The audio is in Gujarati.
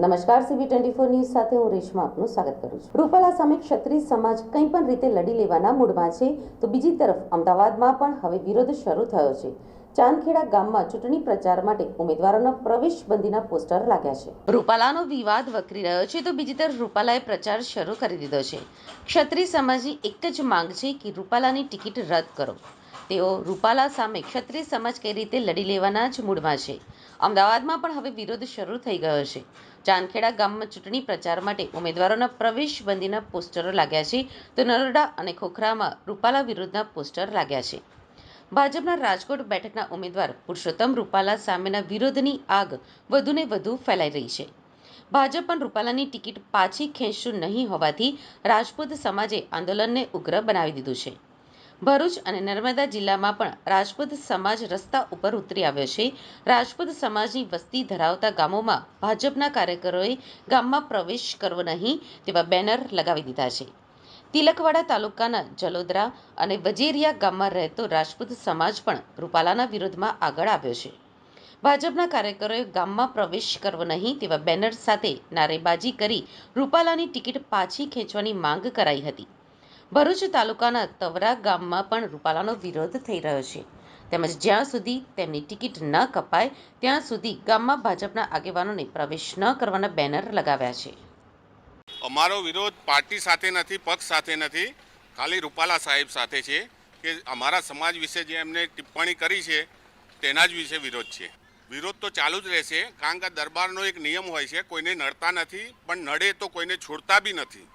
નમસ્કાર સીબી ટ્વેન્ટી ફોર ન્યૂઝ સાથે હું રેશમા આપનું સ્વાગત કરું છું. રૂપાલા સામે ક્ષત્રિય સમાજ કંઈ પણ રીતે લડી લેવાના મૂડમાં છે, તો બીજી તરફ અમદાવાદમાં પણ હવે વિરોધ શરૂ થયો છે. ચાંદખેડા ગામમાં ચૂંટણી પ્રચાર માટે ઉમેદવારોના પ્રવેશ બંધીના પોસ્ટર લાગ્યા છે. રૂપાલાનો વિવાદ વકરી રહ્યો છે, તો બીજી તરફ રૂપાલાએ પ્રચાર શરૂ કરી દીધો છે. ક્ષત્રિય સમાજની એક જ માંગ છે કે રૂપાલાની ટિકિટ રદ કરો. તેઓ રૂપાલા સામે ક્ષત્રિય સમાજ કઈ રીતે લડી લેવાના જ મૂડમાં છે. અમદાવાદમાં પણ હવે વિરોધ શરૂ થઈ ગયો છે. ચાંદખેડા ગામમાં ચૂંટણી પ્રચાર માટે ઉમેદવારોના પ્રવેશ બંધીના પોસ્ટરો લાગ્યા છે તો નરોડા અને ખોખરામાં રૂપાલા વિરુદ્ધના પોસ્ટર લાગ્યા છે. ભાજપના રાજકોટ બેઠકના ઉમેદવાર પુરુષોત્તમ રૂપાલા સામેના વિરોધની આગ વધુને વધુ ફેલાઈ રહી છે. ભાજપ પણ રૂપાલાની ટિકિટ પાછી ખેંચશું નહીં હોવાથી રાજપૂત સમાજે આંદોલનને ઉગ્ર બનાવી દીધું છે. ભરૂચ અને નર્મદા જિલ્લામાં પણ રાજપૂત સમાજ રસ્તા ઉપર ઉતરી આવ્યો છે. રાજપૂત સમાજની વસ્તી ધરાવતા ગામોમાં ભાજપના કાર્યકરોએ ગામમાં પ્રવેશ કરવો નહીં તેવા બેનર લગાવી દીધા છે. તિલકવાડા તાલુકાના જલોદરા અને વજેરિયા ગામમાં રહેતો રાજપૂત સમાજ પણ રૂપાલાના વિરોધમાં આગળ આવ્યો છે. ભાજપના કાર્યકરોએ ગામમાં પ્રવેશ કરવો નહીં તેવા બેનર સાથે નારેબાજી કરી રૂપાલાની ટિકિટ પાછી ખેંચવાની માંગ કરાઈ હતી. ભરૂચ તાલુકાના તવરા ગામમાં પણ રૂપાલાનો વિરોધ થઈ રહ્યો છે. તેમજ જ્યાં સુધી તેમની ટિકિટ ન કપાય, ત્યાં સુધી ગામમાં ભાજપના આગેવાનોને પ્રવેશ ન કરવાના બેનર લગાવ્યા છે. અમારો વિરોધ પાર્ટી સાથે નથી, પક્ષ સાથે નથી. ખાલી રૂપાલા સાહેબ સાથે છે કે અમારા સમાજ વિશે જે એમને ટિપ્પણી કરી છે, તેના જ વિશે વિરોધ છે. વિરોધ તો ચાલુ જ રહેશે, કારણ કે દરબારનો એક નિયમ હોય છે, કોઈને નડતા નથી, પણ નડે તો કોઈને છોડતા બી નથી.